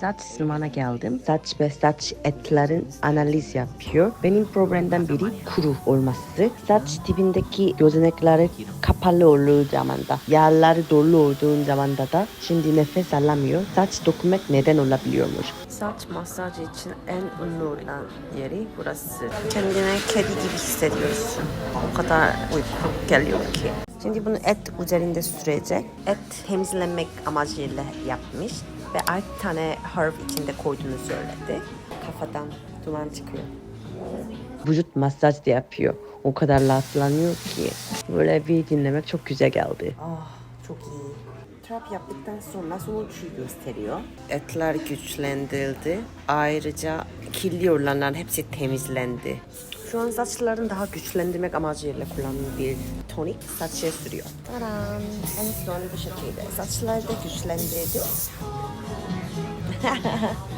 Saç uzmanına geldim. Saç ve saç etlerin analiz yapıyor. Benim problemden biri kuru olması. Saç dibindeki gözenekleri kapalı olduğu zamanda, yağları dolu olduğu zamanda da şimdi nefes alamıyor. Saç dökmek neden olabiliyormuş. Saç masajı için en ünlü olan yeri burası. Kendine kedi gibi hissediyorsun. O kadar uyku geliyor ki. Şimdi bunu et üzerinde sürecek. Et temizlenmek amacıyla yapmış ve altı tane herb içinde koyduğunu söyledi. Kafadan duman çıkıyor. Vücut masaj da yapıyor. O kadar rahatlanıyor ki. Böyle bir dinlemek çok güzel geldi. Ah çok iyi. Trap yaptıktan sonra sonucu gösteriyor. Etler güçlendirildi. Ayrıca kirli olanlar hepsi temizlendi. Şu an saçların daha güçlendirmek amacıyla kullanılan bir tonik saçya sürüyor. Taram. En son bu şekilde. Saçları da güçlendirdi.